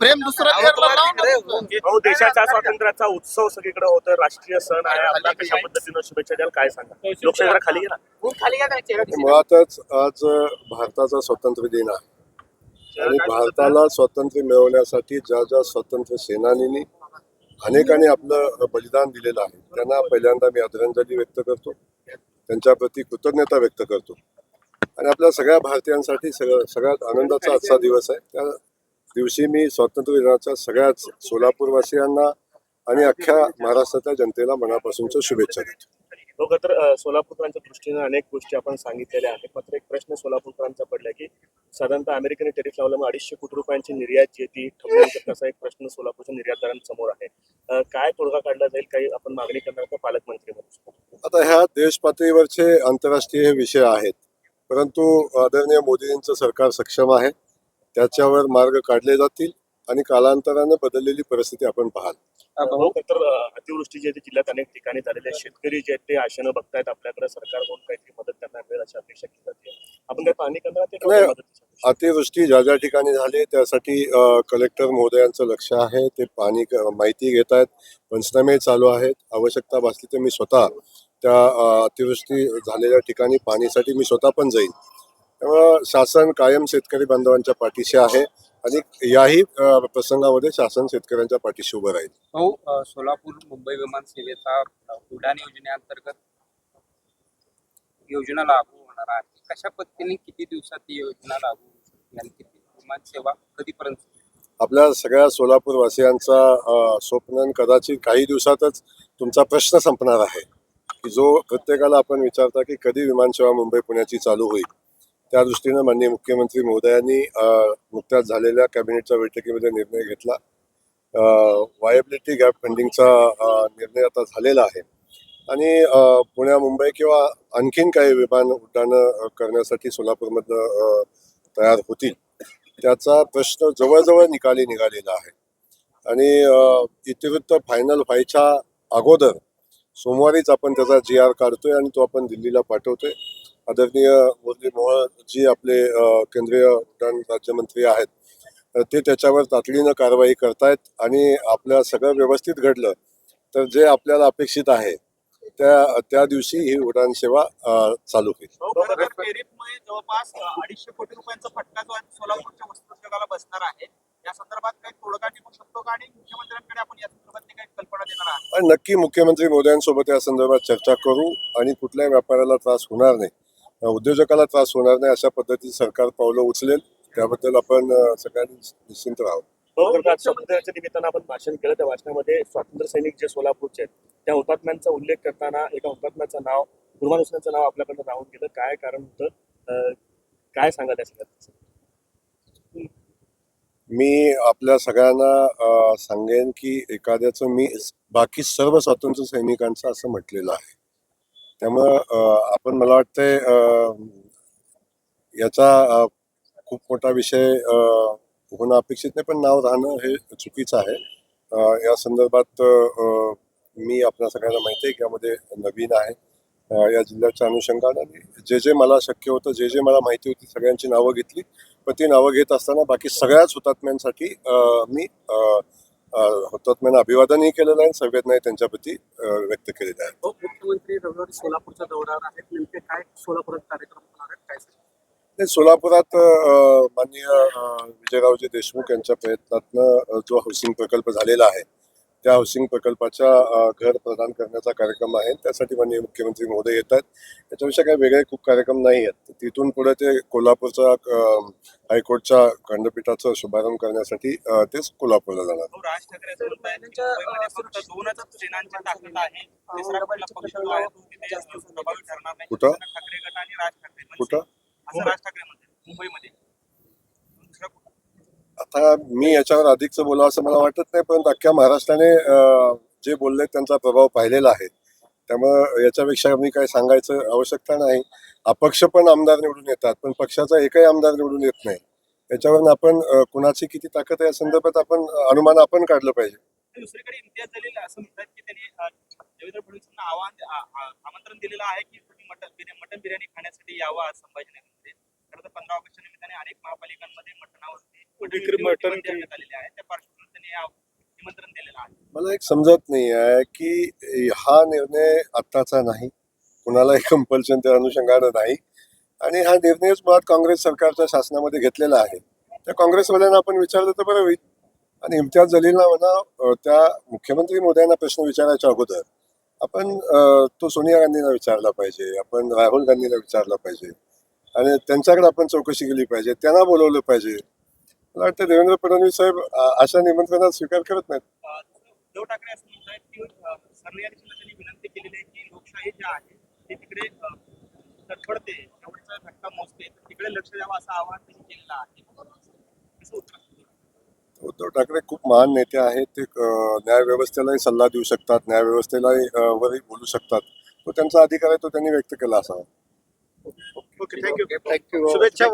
प्रेम दुसरं देशाच्या स्वातंत्र्याचा उत्सव सगळीकडे होतोय. राष्ट्रीय सण आहे. आपल्या कशा पद्धतीनं शुभेच्छा द्याल काय सांगा? लोकशाही खाली गेला? मुळातच आज भारताचा स्वातंत्र्य दिन आहे. आणि भारताला स्वातंत्र्य मिळवण्यासाठी ज्या ज्या स्वातंत्र्य सेनानींनी अनेकांनी आपलं बलिदान दिलेलं आहे त्यांना पहिल्यांदा मी आदरांजली व्यक्त करतो. त्यांच्याप्रती कृतज्ञता व्यक्त करतो. आणि आपल्या सगळ्या भारतीयांसाठी सगळं सगळ्यात आनंदाचा आजचा दिवस आहे. त्या दिवशी मी स्वातंत्र्य दिनाच्या सगळ्याच सोलापूरवासियांना आणि अख्ख्या महाराष्ट्राच्या जनतेला मनापासूनच्या शुभेच्छा देतो. हो तर सोलापूरकरांच्या दृष्टीने अनेक गोष्टी आपण सांगितलेल्या आहेत. मात्र एक प्रश्न सोलापूरकरांचा पडला की साधारणतः अमेरिकेने टेरिफ लावल्यामुळे अडीचशे कोटी रुपयांची निर्यात जी आहे ती ठप्प तसा एक प्रश्न सोलापूरच्या निर्यातदारांसमोर आहे. काय तोडगा काढला जाईल काही आपण मागणी करणार का पालकमंत्री म्हणून? आता ह्या देश पातळीवरचे आंतरराष्ट्रीय विषय आहेत. परंतु आदरणीय मोदींचं सरकार सक्षम आहे. त्याच्यावर मार्ग काढले जातील आणि कालांतराने बदललेली परिस्थिती आपण पाहाल. हो तर अतिवृष्टी जी जिल्ह्यात अनेक ठिकाणी झालेली आहे शेतकरी जे आहेत ते आशेनं बघतायत आपल्याकडे. सरकारकडून काहीतरी मदत त्यांना मिळेल अशी अपेक्षा केली जाते. आपण काय पाहणी करणार? अतिवृष्टी ज्या ज्या ठिकाणी झाली त्यासाठी कलेक्टर महोदयांचं लक्ष आहे. ते पाणी क- माहिती घेत आहेत पंचनामे चालू आहेत. आवश्यकता भासली तर मी स्वतः त्या अतिवृष्टी झालेल्या ठिकाणी पाणीसाठी मी स्वतः पण जाईन. त्यामुळं शासन कायम शेतकरी बांधवांच्या पाठीशी आहे आणि याही प्रसंगामध्ये शासन शेतकऱ्यांच्या पाठीशी उभं राहील. भाऊ सोलापूर मुंबई विमान सेवेचा उडान योजनेअंतर्गत योजना लागू होणार आहे. कशा पद्धतीने किती दिवसात ही योजना लागू किती विमान सेवा कधीपर्यंत आपल्या सगळ्या सोलापूर वासियांचा अ, स्वप्न कदाचित काही दिवसातच तुमचा प्रश्न संपणार आहे. की जो प्रत्येकाला आपण विचारता की कधी विमानसेवा मुंबई पुण्याची चालू होईल त्या दृष्टीनं माननीय मुख्यमंत्री महोदयांनी नुकत्याच झालेल्या कॅबिनेटच्या बैठकीमध्ये निर्णय घेतला. वायबिलिटी गॅप फंडिंगचा निर्णय आता झालेला आहे. आणि पुण्या मुंबई किंवा आणखीन काही विमान उड्डाणं करण्यासाठी सोलापूरमधनं तयार होतील त्याचा प्रश्न जवळजवळ निकाली निघालेला आहे. आणि इतिवृत्त फायनल व्हायच्या अगोदर सोमवारीच आपण त्याचा जी आर काढतोय आणि तो आपण दिल्लीला पाठवतोय. आदरणीय मुरली मोहळ जी आपले केंद्रीय उड्डाण राज्यमंत्री आहेत ते त्याच्यावर तातडीनं कारवाई करतायत आणि आपल्या सगळं व्यवस्थित घडलं तर जे आपल्याला अपेक्षित आहे त्या त्या दिवशी ही उड्डाण सेवा चालू होईल. जवळपास अडीचशे कोटी रुपयांचा फटका जो सोलापूरच्या बसणार आहे. या संदर्भात काही तोडगा नक्की मुख्यमंत्री मोदयांसोबत या संदर्भात चर्चा करू आणि कुठल्याही व्यापाऱ्याला त्रास होणार नाही. उद्योजकाला त्रास होणार नाही अशा पद्धतीचं सरकार पावलं उचलेल. त्याबद्दल आपण सगळ्यांनी निश्चिंत राहावं. हो आज स्वातंत्र्याच्या निमित्तानं आपण भाषण केलं. त्या भाषणामध्ये स्वातंत्र्य सैनिक जे सोलापूरचे आहेत त्या हुतात्म्यांचा उल्लेख करताना एका हुतात्म्याचं नाव गुरुमान हुसेनचं नाव आपल्याकडनं राहून गेलं काय कारण होतं? अं, काय सांगा त्या सगळ्यात मी आपल्या सगळ्यांना सांगेन की एखाद्याचं मी बाकी सर्व स्वातंत्र्य सैनिकांचं असं म्हटलेलं आहे. त्यामुळं आपण मला वाटतंय याचा खूप मोठा विषय होणं अपेक्षित नाही पण नाव राहणं हे चुकीचं आहे. या संदर्भात मी आपल्या सगळ्यांना माहिती आहे की यामध्ये नवीन आहे. या जिल्ह्याच्या अनुषंगाने जे जे मला शक्य होतं जे जे मला माहिती होती सगळ्यांची नावं घेतली. पण ती नावं घेत असताना बाकी सगळ्याच हुतात्म्यांसाठी मी हुतात्म्यांना अभिवादनही केलेलं आहे संवेदनाही त्यांच्याप्रती व्यक्त मुख्यमंत्री रविवारी सोलापूरच्या दौऱ्यावर आहेत. नेमके काय सोलापुरात कार्यक्रम होणार आहेत? काय सांगाल? नाही, सोलापुरात माननीय विजयरावजी देशमुख यांच्या प्रयत्नातनं जो हाऊसिंग प्रकल्प झालेला आहे त्या हाऊसिंग प्रकल्पाच्या घर प्रदान करण्याचा कार्यक्रम आहे. त्यासाठी माननीय मुख्यमंत्री महोदय येत आहेत त्याच्याविषयी काही वेगळे खूप कार्यक्रम नाही आहेत. तिथून पुढे ते कोल्हापूरच्या अ, हायकोर्टच्या खंडपीठाचा शुभारंभ करण्यासाठी तेच कोल्हापूरला जाणार. राज ठाकरे असं म्हणतायत की मुंबईमध्ये फक्त दोनच सेनांची ताकद आहे. तिसरा कुठला पक्ष जो आहे तो तिथे प्रभावी ठरणार नाही. कुठं? कुठं? असं राज ठाकरे म्हणतात. मुंबईमध्ये? आता मी याच्यावर अधिकचं बोलावं असं मला वाटत नाही परंतु अख्ख्या महाराष्ट्राने जे बोलले त्यांचा प्रभाव पाहिलेला आहे. त्यामुळं याच्यापेक्षा मी काय सांगायचं आवश्यकता नाही. अपक्ष पण आमदार निवडून येतात पण पक्षाचा एकही आमदार निवडून येत नाही. याच्यावरून आपण कुणाची किती ताकद आहे या संदर्भात आपण अनुमान आपण काढलं पाहिजे. दुसरीकडे इम्तियाज जलील असं म्हणतात की त्यांनी देवेंद्र फडणवीसांना आव्हान आ- आमंत्रण दिलेलं आहे की तुम्ही मटन बिर्याणी मटन बिर्याणी खाण्यासाठी यावा आज संभाजीनगरमध्ये खरं तर पंधरा ऑगस्टच्या निमित्ताने अनेक महापालिकांमध्ये मटणावरती विक्री मला एक समजत नाही आहे की हा निर्णय आत्ताचा नाही. कुणालाही कंपल्शन त्या अनुषंगानं नाही. आणि हा निर्णयच मुळात काँग्रेस सरकारच्या शासनामध्ये घेतलेला आहे. त्या काँग्रेसवाल्यांना आपण विचारलं तर बरं होईल. आणि इम्तियाज जलीलला म्हणा त्या मुख्यमंत्री मोदयांना प्रश्न विचारायच्या अगोदर आपण तो सोनिया गांधींना विचारला पाहिजे. आपण राहुल गांधींना विचारला पाहिजे. आणि त्यांच्याकडे आपण चौकशी केली पाहिजे. त्यांना बोलवलं पाहिजे. मला वाटतं देवेंद्र फडणवीस साहेब अशा निमंत्रणात स्वीकार करत नाहीत. उद्धव ठाकरे असं म्हणतात की त्यांनी विनंती केलेली आहे की लोकशाही जी आहे ती तिकडे तडफडते. एवढीचा धक्का मोजते तर तिकडे लक्ष द्यावं असं आवाहन त्यांनी केलेलं आहे. कसं उत्तर असतं? उद्धव ठाकरे खूप महान नेते आहेत. ते न्यायव्यवस्थेलाही सल्ला देऊ शकतात न्यायव्यवस्थेलाही वरही बोलू शकतात. तो त्यांचा अधिकार आहे तो त्यांनी व्यक्त केला असावा. Okay thank you. Thank you. शुभेच्छा.